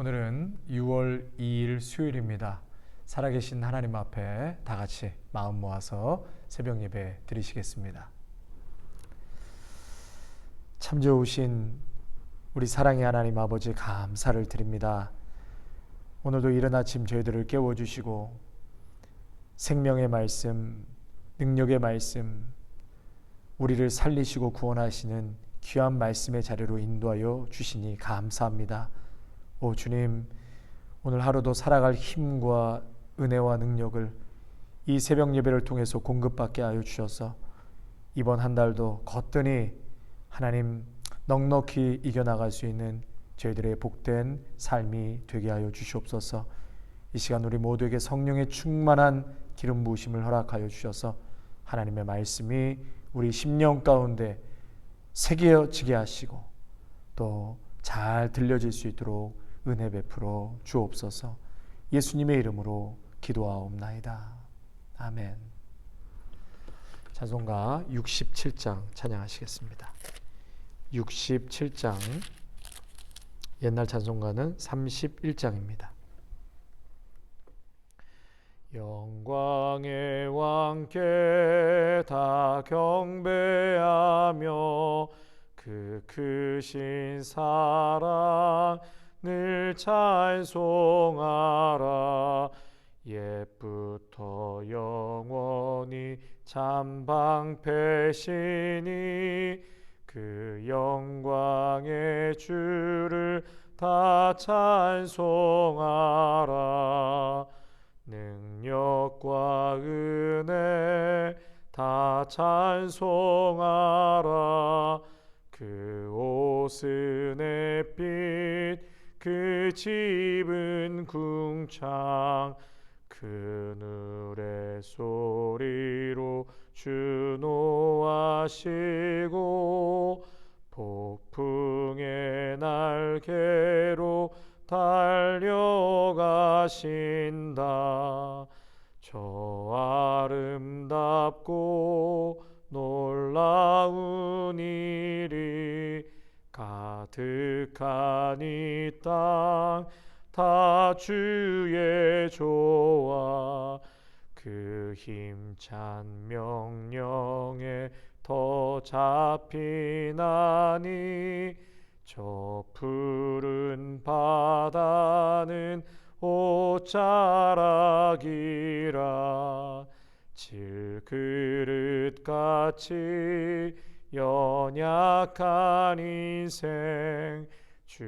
오늘은 6월 2일 수요일입니다. 살아계신 하나님 앞에 다 같이 마음 모아서 새벽 예배 드리시겠습니다. 참 좋으신 우리 사랑의 하나님 아버지 감사를 드립니다. 오늘도 이른 아침 저희들을 깨워주시고 생명의 말씀, 능력의 말씀, 우리를 살리시고 구원하시는 귀한 말씀의 자리로 인도하여 주시니 감사합니다. 오 주님, 오늘 하루도 살아갈 힘과 은혜와 능력을 이 새벽 예배를 통해서 공급받게 하여 주셔서 이번 한 달도 거뜬히 하나님 넉넉히 이겨나갈 수 있는 저희들의 복된 삶이 되게 하여 주시옵소서. 이 시간 우리 모두에게 성령의 충만한 기름 부으심을 허락하여 주셔서 하나님의 말씀이 우리 심령 가운데 새겨지게 하시고 또 잘 들려질 수 있도록 은혜 베풀어 주옵소서. 예수님의 이름으로 기도하옵나이다. 아멘. 찬송가 67장 찬양하시겠습니다. 67장 옛날 찬송가는 31장입니다. 영광의 왕께 다 경배하며 그 크신 사랑 늘 찬송하라. 옛부터 영원히 참방패시니 그 영광의 주를 다 찬송하라. 능력과 은혜 다 찬송하라. 그 옷은 햇빛 그 집은 궁창 그늘의 소리로 주노하시고 폭풍의 날개로 달려가신다. 저 아름답고 놀라운 일이 가득한 이 땅 다 주의 조화 그 힘찬 명령에 더 잡히나니 저 푸른 바다는 옷자락이라 질그릇같이 연약한 인생 주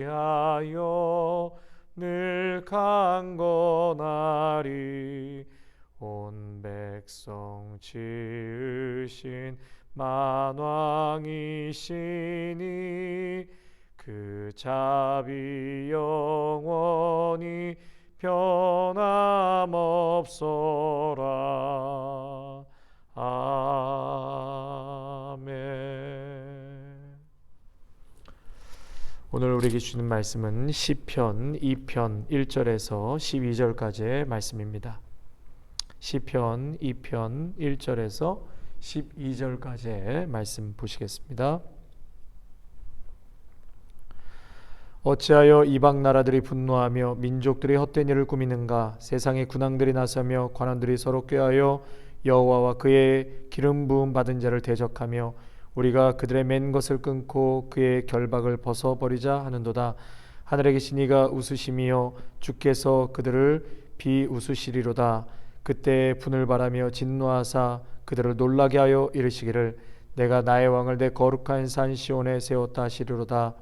의지하여 늘 강건하리. 온 백성 지으신 만왕이시니 그 자비 영원히 변함없어라 아멘 오늘 우리에게 주는 말씀은 시편 2편 1절에서 12절까지의 말씀입니다. 시편 2편 1절에서 12절까지의 말씀 보시겠습니다. 어찌하여 이방 나라들이 분노하며 민족들이 헛된 일을 꾸미는가 세상의 군왕들이 나서며 관원들이 서로 꾀하여 여호와와 그의 기름 부음 받은 자를 대적하며 우리가 그들의 맨 것을 끊고 그의 결박을 벗어 버리자 하는도다. 하늘에 이가 웃으심이요 주께서 그들을 비웃으시리로다. 그때 분을 바라며 진노하사 그들을 놀라게 하여 이르시기를 내가 나의 왕을 내 거룩한 산 시온에 세웠다 하시리로다.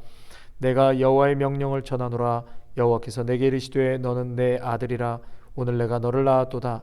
내가 여호와의 명령을 전하노라. 여호와께서 내게 이르시되 너는 내 아들이라. 오늘 내가 너를 낳았도다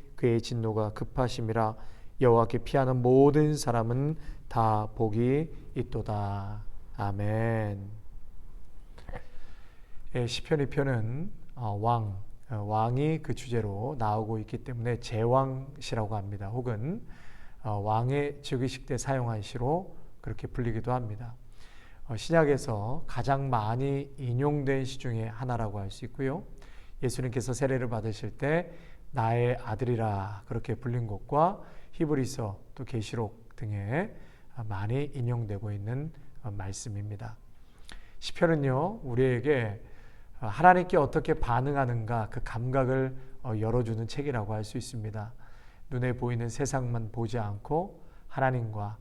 그의 진노가 급하심이라 여호와께 피하는 모든 사람은 다 복이 있도다 아멘. 예, 시편 2편은 어, 왕 어, 왕이 그 주제로 나오고 있기 때문에 제왕시라고 합니다. 혹은 어, 왕의 즉위식 때 사용한 시로 그렇게 불리기도 합니다. 어, 신약에서 가장 많이 인용된 시 중에 하나라고 할 수 있고요. 예수님께서 세례를 받으실 때 나의 아들이라 그렇게 불린 것과 히브리서 또 계시록 등에 많이 인용되고 있는 어, 말씀입니다. 시편은요 우리에게 어, 하나님께 어떻게 반응하는가 그 감각을 어, 열어주는 책이라고 할 수 있습니다. 눈에 보이는 세상만 보지 않고 하나님과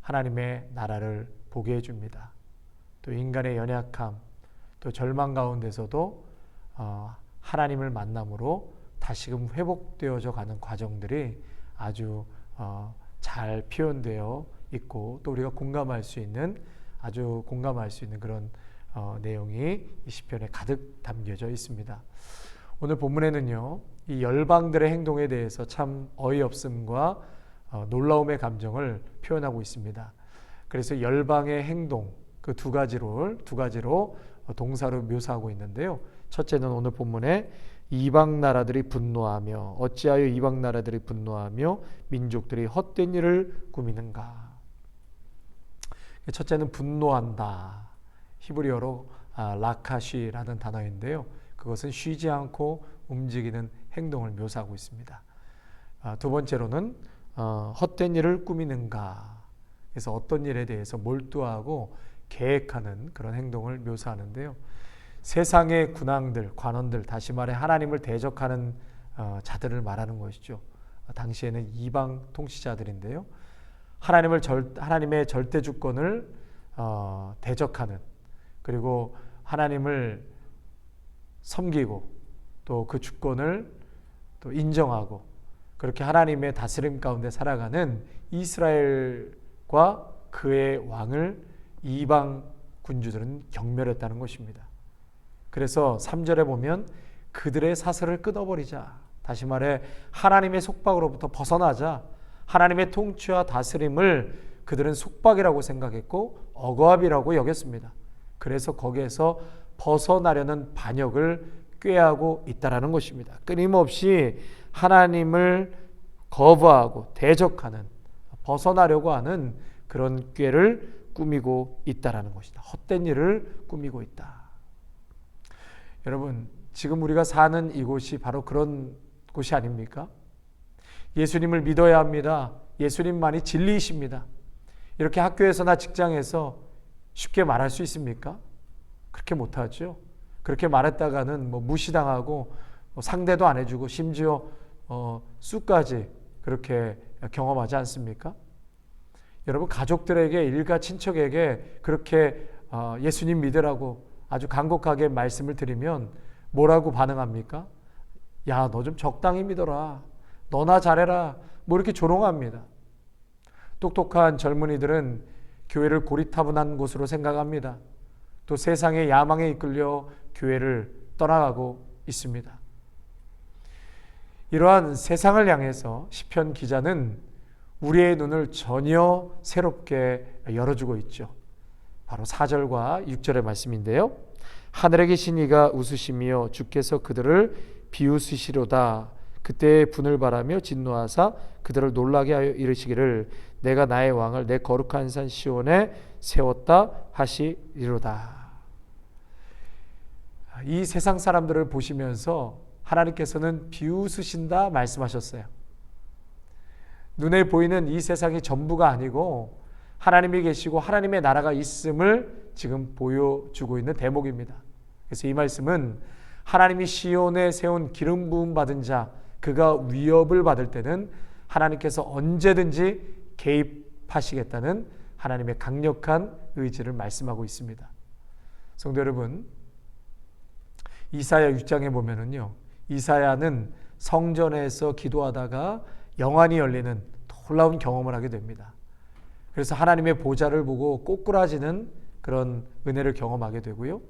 하나님의 나라를 보게 해줍니다. 또 인간의 연약함, 또 절망 가운데서도 어, 하나님을 만남으로 다시금 회복되어져 가는 과정들이 아주 잘 표현되어 있고 또 우리가 공감할 수 있는 아주 공감할 수 있는 그런 어, 내용이 이 시편에 가득 담겨져 있습니다. 오늘 본문에는요, 이 열방들의 행동에 대해서 참 어이없음과 어, 놀라움의 감정을 표현하고 있습니다. 그래서 열방의 행동 그 두 가지로 두 가지로 동사로 묘사하고 있는데요. 첫째는 오늘 본문에 이방 나라들이 분노하며 어찌하여 이방 나라들이 분노하며 민족들이 헛된 일을 꾸미는가. 첫째는 분노한다. 히브리어로 아, 라카시라는 단어인데요. 그것은 쉬지 않고 움직이는 행동을 묘사하고 있습니다. 아, 두 번째로는 어, 헛된 일을 꾸미는가. 그래서 어떤 일에 대해서 몰두하고 계획하는 그런 행동을 묘사하는데요. 세상의 군왕들, 관원들, 다시 말해 하나님을 대적하는 어, 자들을 말하는 것이죠. 당시에는 이방 통치자들인데요. 하나님을 절, 하나님의 절대 주권을 어, 대적하는 그리고 하나님을 섬기고 또 그 주권을 또 인정하고 그렇게 하나님의 다스림 가운데 살아가는 이스라엘과 그의 왕을 이방 군주들은 경멸했다는 것입니다. 그래서 3절에 보면 그들의 사슬을 끊어버리자. 다시 말해 하나님의 속박으로부터 벗어나자. 하나님의 통치와 다스림을 그들은 속박이라고 생각했고 억압이라고 여겼습니다. 그래서 거기에서 벗어나려는 반역을 꾀하고 있다라는 것입니다. 끊임없이 하나님을 거부하고 대적하는 벗어나려고 하는 그런 꾀를 꾸미고 있다라는 것이다. 헛된 일을 꾸미고 있다. 여러분, 지금 우리가 사는 이곳이 바로 그런 곳이 아닙니까? 예수님을 믿어야 합니다. 예수님만이 진리이십니다. 이렇게 학교에서나 직장에서 쉽게 말할 수 있습니까? 그렇게 못하죠. 그렇게 말했다가는 뭐 무시당하고 뭐 상대도 안 해주고 심지어 어, 수까지 그렇게 경험하지 않습니까? 여러분 가족들에게 일가 친척에게 그렇게 어, 예수님 믿으라고 아주 간곡하게 말씀을 드리면 뭐라고 반응합니까? 야, 너 좀 적당히 믿어라. 너나 잘해라. 뭐 이렇게 조롱합니다. 똑똑한 젊은이들은 교회를 고리타분한 곳으로 생각합니다. 또 세상의 야망에 이끌려 교회를 떠나가고 있습니다. 이러한 세상을 향해서 시편 기자는 우리의 눈을 전혀 새롭게 열어주고 있죠. 바로 4절과 6절의 말씀인데요. 하늘에 계신 이가 웃으시며 주께서 그들을 비웃으시로다. 그때 분을 바라며 진노하사 그들을 놀라게 하여 이르시기를 내가 나의 왕을 내 거룩한 산 시온에 세웠다 하시리로다. 이 세상 사람들을 보시면서 하나님께서는 비웃으신다 말씀하셨어요. 눈에 보이는 이 세상이 전부가 아니고 하나님이 계시고 하나님의 나라가 있음을 지금 보여주고 있는 대목입니다. 그래서 이 말씀은 하나님이 시온에 세운 기름 부음 받은 자 그가 위협을 받을 때는 하나님께서 언제든지 개입하시겠다는 하나님의 강력한 의지를 말씀하고 있습니다. 성도 여러분, 이사야 6장에 보면은요. 이사야는 성전에서 기도하다가 영안이 열리는 놀라운 경험을 하게 됩니다. 그래서 하나님의 보좌를 보고 꼬꾸라지는 그런 은혜를 경험하게 되고요.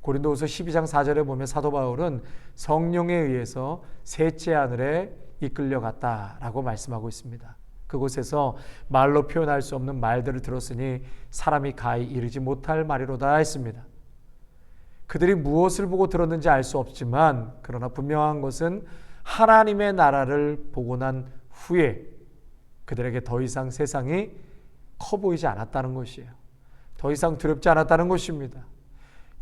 고린도후서 12장 4절에 보면 사도 바울은 성령에 의해서 셋째 하늘에 이끌려갔다라고 말씀하고 있습니다. 그곳에서 말로 표현할 수 없는 말들을 들었으니 사람이 가히 이르지 못할 말이로다 했습니다. 그들이 무엇을 보고 들었는지 알 수 없지만 그러나 분명한 것은 하나님의 나라를 보고 난 후에 그들에게 더 이상 세상이 커 보이지 않았다는 것이에요. 더 이상 두렵지 않았다는 것입니다.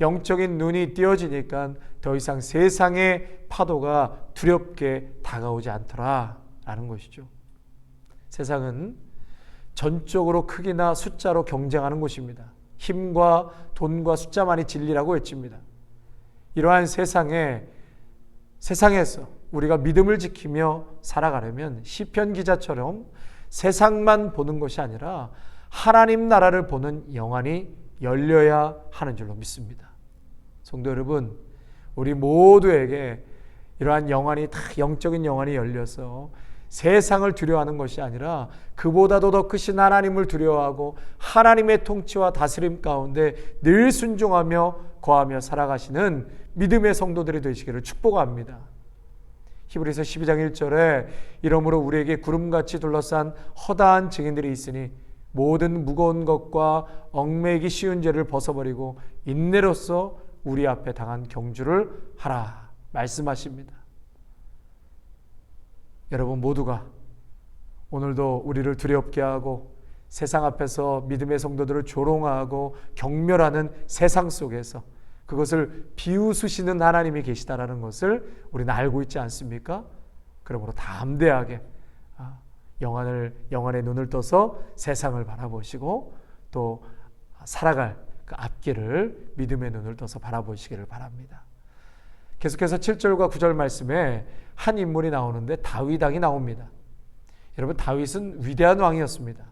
영적인 눈이 띄어지니까 더 이상 세상의 파도가 두렵게 다가오지 않더라라는 것이죠. 세상은 전적으로 크기나 숫자로 경쟁하는 곳입니다. 힘과 돈과 숫자만이 진리라고 외칩니다. 이러한 세상에 세상에서 우리가 믿음을 지키며 살아가려면 시편 기자처럼 세상만 보는 것이 아니라 하나님 나라를 보는 영안이 열려야 하는 줄로 믿습니다. 성도 여러분, 우리 모두에게 이러한 영안이 다 영적인 영안이 열려서 세상을 두려워하는 것이 아니라 그보다도 더 크신 하나님을 두려워하고 하나님의 통치와 다스림 가운데 늘 순종하며 거하며 살아가시는 믿음의 성도들이 되시기를 축복합니다. 히브리서 12장 1절에 이러므로 우리에게 구름같이 둘러싼 허다한 증인들이 있으니 모든 무거운 것과 얽매기 쉬운 죄를 벗어버리고 인내로서 우리 앞에 당한 경주를 하라 말씀하십니다. 여러분 모두가 오늘도 우리를 두렵게 하고 세상 앞에서 믿음의 성도들을 조롱하고 경멸하는 세상 속에서 그것을 비웃으시는 하나님이 계시다라는 것을 우리는 알고 있지 않습니까? 그러므로 담대하게 아, 영안을 영안의 눈을 떠서 세상을 바라보시고 또 살아갈 그 앞길을 믿음의 눈을 떠서 바라보시기를 바랍니다. 계속해서 7절과 9절 말씀에 한 인물이 나오는데 다윗 왕이 나옵니다. 여러분 다윗은 위대한 왕이었습니다.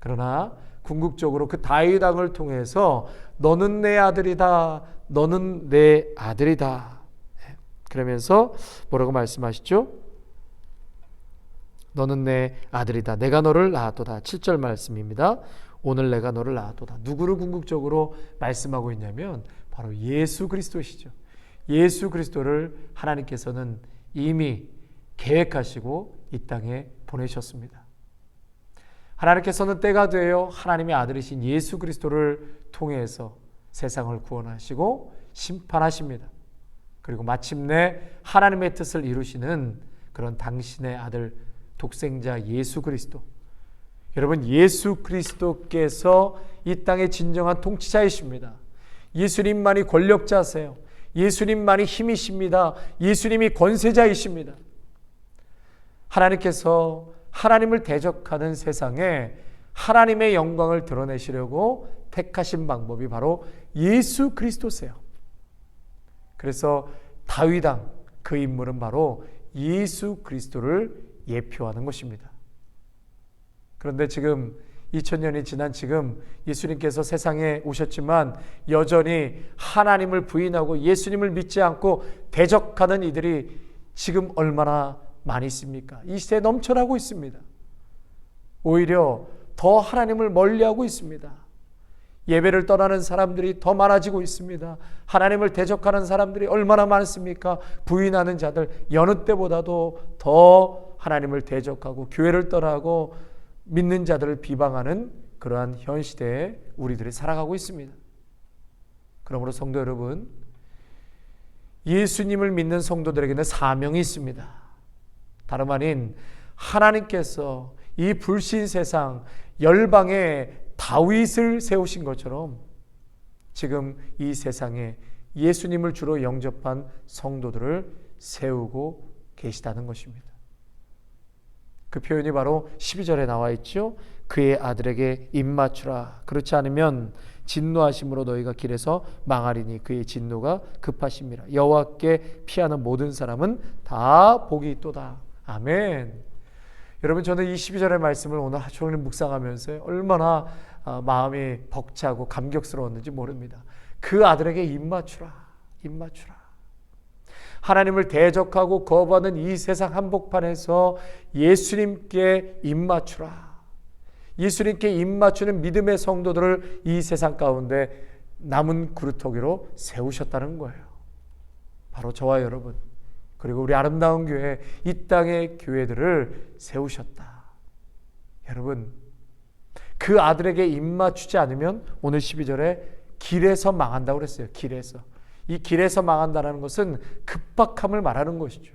그러나 궁극적으로 그 다윗 왕을 통해서 너는 내 아들이다. 너는 내 아들이다. 예, 그러면서 뭐라고 말씀하시죠? 너는 내 아들이다. 내가 너를 낳았도다. 7절 말씀입니다. 오늘 내가 너를 낳았도다. 누구를 궁극적으로 말씀하고 있냐면 바로 예수 그리스도시죠. 예수 그리스도를 하나님께서는 이미 계획하시고 이 땅에 보내셨습니다. 하나님께서는 때가 되어 하나님의 아들이신 예수 그리스도를 통해서 세상을 구원하시고 심판하십니다. 그리고 마침내 하나님의 뜻을 이루시는 그런 당신의 아들 독생자 예수 그리스도. 여러분 예수 그리스도께서 이 땅의 진정한 통치자이십니다. 예수님만이 권력자세요. 예수님만이 힘이십니다. 예수님이 권세자이십니다. 하나님께서 하나님을 대적하는 세상에 하나님의 영광을 드러내시려고 택하신 방법이 바로 예수 그리스도세요. 그래서 다윗왕 그 인물은 바로 예수 그리스도를 예표하는 것입니다. 그런데 지금 2000년이 지난 지금 예수님께서 세상에 오셨지만 여전히 하나님을 부인하고 예수님을 믿지 않고 대적하는 이들이 지금 얼마나 많이 있습니까? 이 시대에 넘쳐나고 있습니다. 오히려 더 하나님을 멀리하고 있습니다. 예배를 떠나는 사람들이 더 많아지고 있습니다. 하나님을 대적하는 사람들이 얼마나 많습니까? 부인하는 자들 여느 때보다도 더 하나님을 대적하고 교회를 떠나고 믿는 자들을 비방하는 그러한 현 시대에 우리들이 살아가고 있습니다. 그러므로 성도 여러분, 예수님을 믿는 성도들에게는 사명이 있습니다. 다름 아닌 하나님께서 이 불신 세상 열방에 다윗을 세우신 것처럼 지금 이 세상에 예수님을 주로 영접한 성도들을 세우고 계시다는 것입니다. 그 표현이 바로 12절에 나와 있죠. 그의 아들에게 입맞추라. 그렇지 않으면 진노하심으로 너희가 길에서 망하리니 그의 진노가 급하심이라. 여호와께 피하는 모든 사람은 다 복이 있도다. 아멘. 여러분 저는 이 12절의 말씀을 오늘 하루 종일 묵상하면서 얼마나 아, 마음이 벅차고 감격스러웠는지 모릅니다. 그 아들에게 입맞추라. 입맞추라. 하나님을 대적하고 거부하는 이 세상 한복판에서 예수님께 입맞추라. 예수님께 입맞추는 믿음의 성도들을 이 세상 가운데 남은 그루터기로 세우셨다는 거예요. 바로 저와 여러분 그리고 우리 아름다운 교회 이 땅의 교회들을 세우셨다. 여러분 그 아들에게 입맞추지 않으면 오늘 12절에 길에서 망한다고 그랬어요. 길에서. 이 길에서 망한다는 것은 급박함을 말하는 것이죠.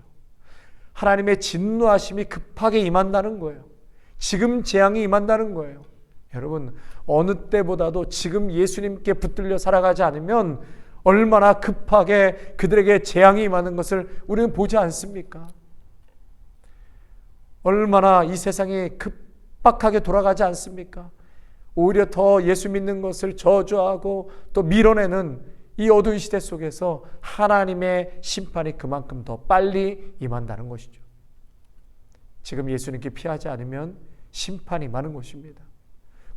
하나님의 진노하심이 급하게 임한다는 거예요. 지금 재앙이 임한다는 거예요. 여러분, 어느 때보다도 지금 예수님께 붙들려 살아가지 않으면 얼마나 급하게 그들에게 재앙이 임하는 것을 우리는 보지 않습니까? 얼마나 이 세상이 급박하게 돌아가지 않습니까? 오히려 더 예수 믿는 것을 저주하고 또 밀어내는 이 어두운 시대 속에서 하나님의 심판이 그만큼 더 빨리 임한다는 것이죠. 지금 예수님께 피하지 않으면 심판이 많은 것입니다.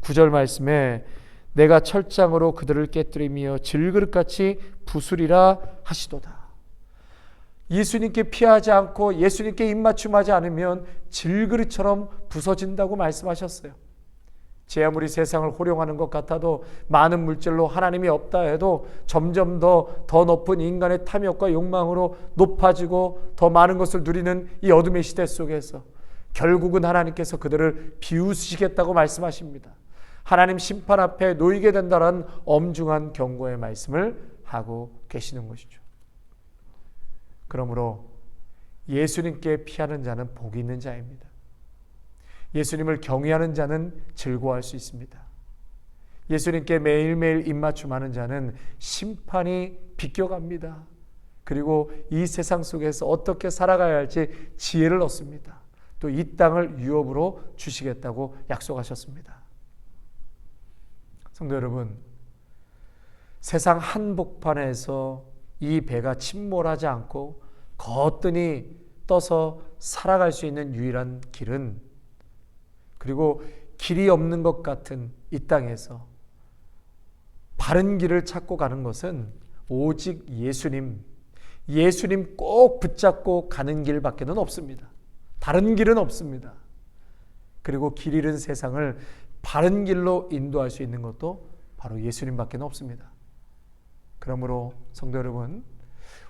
9절 말씀에 내가 철장으로 그들을 깨뜨리며 질그릇같이 부수리라 하시도다. 예수님께 피하지 않고 예수님께 입맞춤하지 않으면 질그릇처럼 부서진다고 말씀하셨어요. 제 아무리 세상을 호령하는 것 같아도 많은 물질로 하나님이 없다 해도 점점 더, 더 높은 인간의 탐욕과 욕망으로 높아지고 더 많은 것을 누리는 이 어둠의 시대 속에서 결국은 하나님께서 그들을 비우시겠다고 말씀하십니다. 하나님 심판 앞에 놓이게 된다는 엄중한 경고의 말씀을 하고 계시는 것이죠. 그러므로 예수님께 피하는 자는 복이 있는 자입니다. 예수님을 경외하는 자는 즐거워할 수 있습니다. 예수님께 매일매일 입맞춤하는 자는 심판이 비껴갑니다. 그리고 이 세상 속에서 어떻게 살아가야 할지 지혜를 얻습니다. 또 이 땅을 유업으로 주시겠다고 약속하셨습니다. 성도 여러분, 세상 한복판에서 이 배가 침몰하지 않고 거뜬히 떠서 살아갈 수 있는 유일한 길은 그리고 길이 없는 것 같은 이 땅에서 바른 길을 찾고 가는 것은 오직 예수님, 예수님 꼭 붙잡고 가는 길밖에는 없습니다. 다른 길은 없습니다. 그리고 길 잃은 세상을 바른 길로 인도할 수 있는 것도 바로 예수님밖에 없습니다. 그러므로 성도 여러분,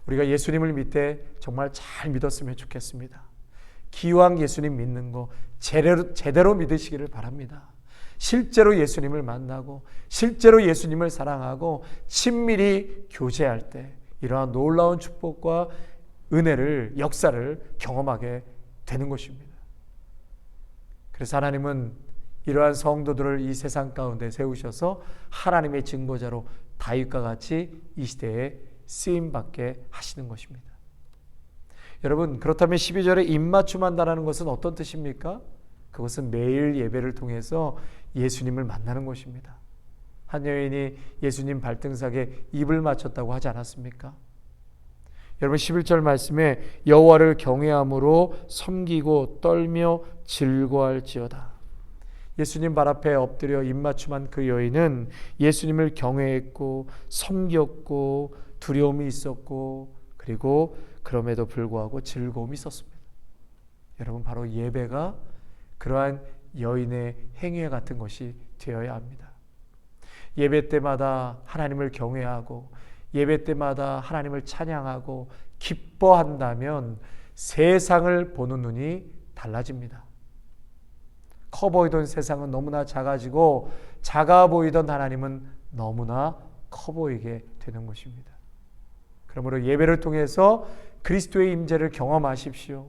우리가 예수님을 믿되 정말 잘 믿었으면 좋겠습니다. 기왕 예수님 믿는 거 제대로, 제대로 믿으시기를 바랍니다. 실제로 예수님을 만나고 실제로 예수님을 사랑하고 친밀히 교제할 때 이러한 놀라운 축복과 은혜를 역사를 경험하게 되는 것입니다. 그래서 하나님은 이러한 성도들을 이 세상 가운데 세우셔서 하나님의 증거자로 다윗과 같이 이 시대에 쓰임 받게 하시는 것입니다. 여러분 그렇다면 12절에 입맞춤 한다는 것은 어떤 뜻입니까? 그것은 매일 예배를 통해서 예수님을 만나는 것입니다. 한 여인이 예수님 발등상에 입을 맞췄다고 하지 않았습니까? 여러분 11절 말씀에 여호와를 경외함으로 섬기고 떨며 즐거할지어다. 예수님 발 앞에 엎드려 입맞춤한 그 여인은 예수님을 경외했고 섬겼고 두려움이 있었고 그리고 그럼에도 불구하고 즐거움이 있었습니다. 여러분 바로 예배가 그러한 여인의 행위 같은 것이 되어야 합니다. 예배 때마다 하나님을 경외하고 예배 때마다 하나님을 찬양하고 기뻐한다면 세상을 보는 눈이 달라집니다. 커 보이던 세상은 너무나 작아지고 작아 보이던 하나님은 너무나 커 보이게 되는 것입니다. 그러므로 예배를 통해서 그리스도의 임재를 경험하십시오.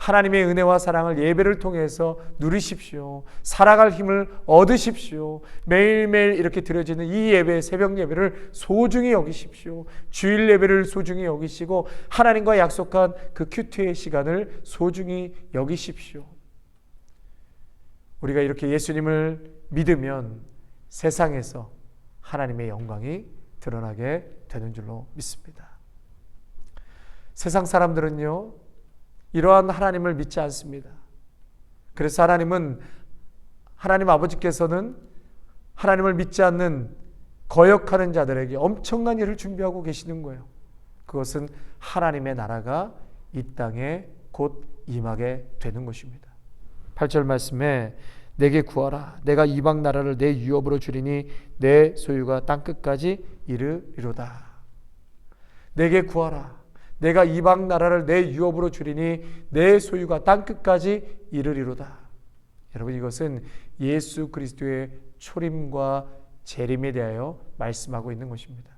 하나님의 은혜와 사랑을 예배를 통해서 누리십시오. 살아갈 힘을 얻으십시오. 매일매일 이렇게 드려지는 이 예배, 새벽 예배를 소중히 여기십시오. 주일 예배를 소중히 여기시고 하나님과 약속한 그 큐티의 시간을 소중히 여기십시오. 우리가 이렇게 예수님을 믿으면 세상에서 하나님의 영광이 드러나게 되는 줄로 믿습니다. 세상 사람들은요, 이러한 하나님을 믿지 않습니다. 그래서 하나님은, 하나님 아버지께서는 하나님을 믿지 않는 거역하는 자들에게 엄청난 일을 준비하고 계시는 거예요. 그것은 하나님의 나라가 이 땅에 곧 임하게 되는 것입니다. 8절 말씀에 내게 구하라 내가 이방 나라를 내 유업으로 주리니 내 소유가 땅 끝까지 이르리로다. 내게 구하라 내가 이방 나라를 내 유업으로 주리니 내 소유가 땅 끝까지 이르리로다. 여러분 이것은 예수 그리스도의 초림과 재림에 대하여 말씀하고 있는 것입니다.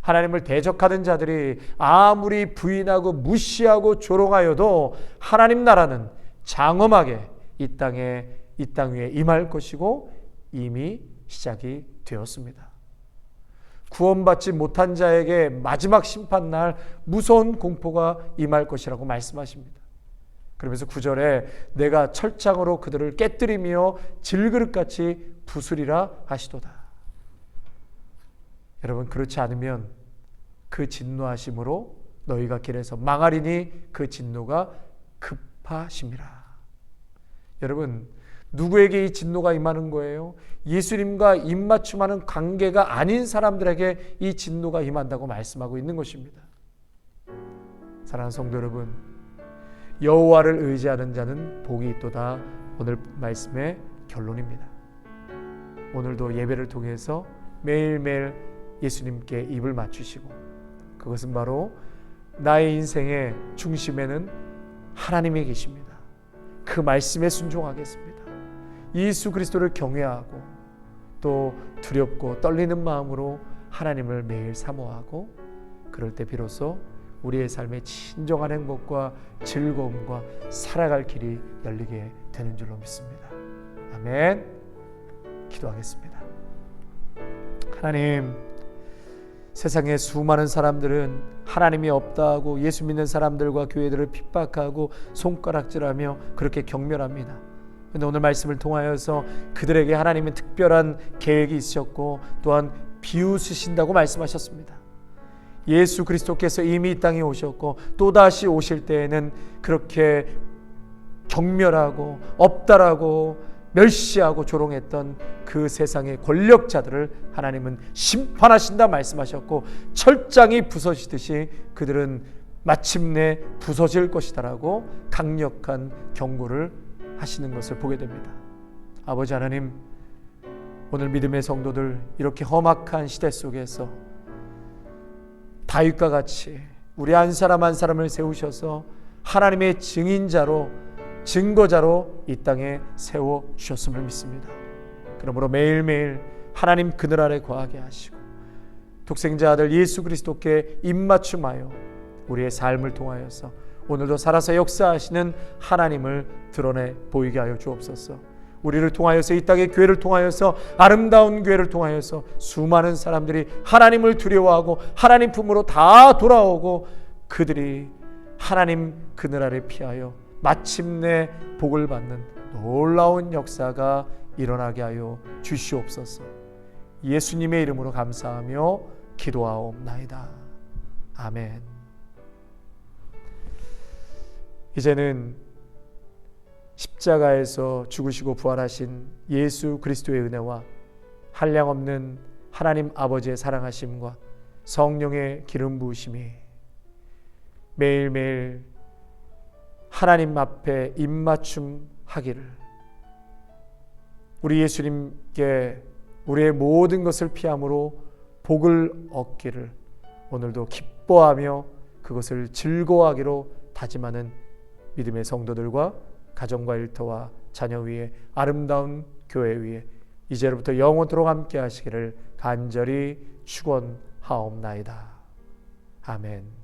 하나님을 대적하는 자들이 아무리 부인하고 무시하고 조롱하여도 하나님 나라는 장엄하게 이 땅에 이 땅 위에 임할 것이고 이미 시작이 되었습니다. 구원받지 못한 자에게 마지막 심판 날 무서운 공포가 임할 것이라고 말씀하십니다. 그러면서 구절에 내가 철장으로 그들을 깨뜨리며 질그릇같이 부수리라 하시도다. 여러분 그렇지 않으면 그 진노하심으로 너희가 길에서 망하리니 그 진노가 급 하심이라. 여러분 누구에게 이 진노가 임하는 거예요? 예수님과 입맞춤하는 관계가 아닌 사람들에게 이 진노가 임한다고 말씀하고 있는 것입니다. 사랑하는 성도 여러분, 여호와를 의지하는 자는 복이 있도다. 오늘 말씀의 결론입니다. 오늘도 예배를 통해서 매일매일 예수님께 입을 맞추시고 그것은 바로 나의 인생의 중심에는 하나님이 계십니다. 그 말씀에 순종하겠습니다. 예수 그리스도를 경외하고 또 두렵고 떨리는 마음으로 하나님을 매일 사모하고 그럴 때 비로소 우리의 삶의 진정한 행복과 즐거움과 살아갈 길이 열리게 되는 줄로 믿습니다. 아멘. 기도하겠습니다. 하나님, 세상에 수많은 사람들은 하나님이 없다고 예수 믿는 사람들과 교회들을 핍박하고 손가락질하며 그렇게 경멸합니다. 근데 오늘 말씀을 통하여서 그들에게 하나님은 특별한 계획이 있으셨고 또한 비웃으신다고 말씀하셨습니다. 예수 그리스도께서 이미 이 땅에 오셨고 또다시 오실 때에는 그렇게 경멸하고 없다라고 멸시하고 조롱했던 그 세상의 권력자들을 하나님은 심판하신다 말씀하셨고 철장이 부서지듯이 그들은 마침내 부서질 것이다라고 강력한 경고를 하시는 것을 보게 됩니다. 아버지 하나님 오늘 믿음의 성도들 이렇게 험악한 시대 속에서 다윗과 같이 우리 한 사람 한 사람을 세우셔서 하나님의 증인자로 증거자로 이 땅에 세워 주셨음을 믿습니다. 그러므로 매일매일 하나님 그늘 아래 거하게 하시고 독생자 아들 예수 그리스도께 입맞춤하여 우리의 삶을 통하여서 오늘도 살아서 역사하시는 하나님을 드러내 보이게 하여 주옵소서. 우리를 통하여서 이 땅의 교회를 통하여서 아름다운 교회를 통하여서 수많은 사람들이 하나님을 두려워하고 하나님 품으로 다 돌아오고 그들이 하나님 그늘 아래 피하여 마침내 복을 받는 놀라운 역사가 일어나게 하여 주시옵소서. 예수님의 이름으로 감사하며 기도하옵나이다. 아멘. 이제는 십자가에서 죽으시고 부활하신 예수 그리스도의 은혜와 한량 없는 하나님 아버지의 사랑하심과 성령의 기름 부으심이 매일매일 하나님 앞에 입맞춤 하기를 우리 예수님께 우리의 모든 것을 피함으로 복을 얻기를 오늘도 기뻐하며 그것을 즐거워하기로 다짐하는 믿음의 성도들과 가정과 일터와 자녀 위에 아름다운 교회 위에 이제로부터 영원토록 함께 하시기를 간절히 축원하옵나이다. 아멘.